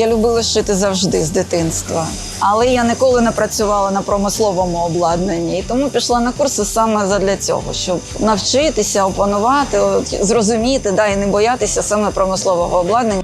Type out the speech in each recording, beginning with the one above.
Я любила шити завжди з дитинства, але я ніколи не працювала на промисловому обладнанні, і тому пішла на курси саме задля цього, щоб навчитися, опанувати, зрозуміти, да, і не боятися саме промислового обладнання.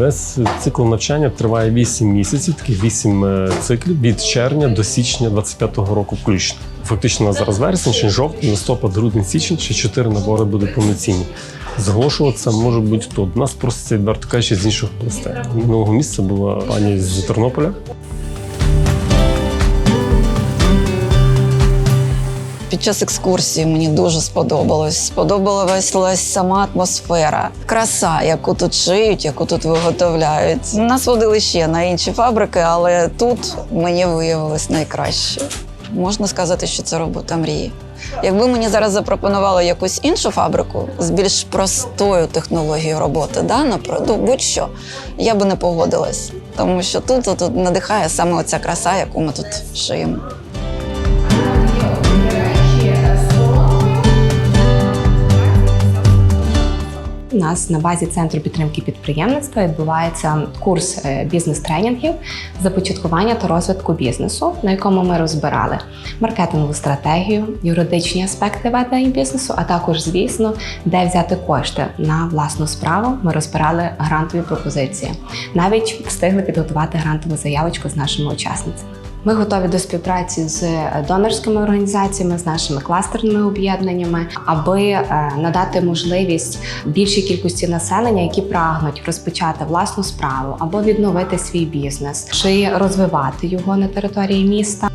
Весь цикл навчання триває 8 місяців, таких 8 е, циклів від червня до січня 25-го року включно. Фактично на зараз вересень, жовтень, листопад, грудень, січень, ще 4 набори будуть повноцінні. Зголошуватися може бути тут. Нас просто відверто кажучи з інших областей. Минулого місця була пані з Тернополя. Під час екскурсії мені дуже сподобалось. Сподобалась сама атмосфера, краса, яку тут шиють, яку тут виготовляють. Нас водили ще на інші фабрики, але тут мені виявилось найкраще. Можна сказати, що це робота мрії. Якби мені зараз запропонували якусь іншу фабрику з більш простою технологією роботи, да, наприклад, будь-що, я би не погодилась. Тому що тут, тут надихає саме оця краса, яку ми тут шиємо. Нас на базі центру підтримки підприємництва відбувається курс е, бізнес-тренінгів започаткування та розвитку бізнесу, на якому ми розбирали маркетингову стратегію, юридичні аспекти ведення бізнесу, а також, звісно, де взяти кошти на власну справу. Ми розбирали грантові пропозиції. Навіть встигли підготувати грантову заявочку з нашими учасницями. Ми готові до співпраці з донорськими організаціями, з нашими кластерними об'єднаннями, аби е, надати можливість більшій кількості населення, які прагнуть розпочати власну справу або відновити свій бізнес чи розвивати його на території міста.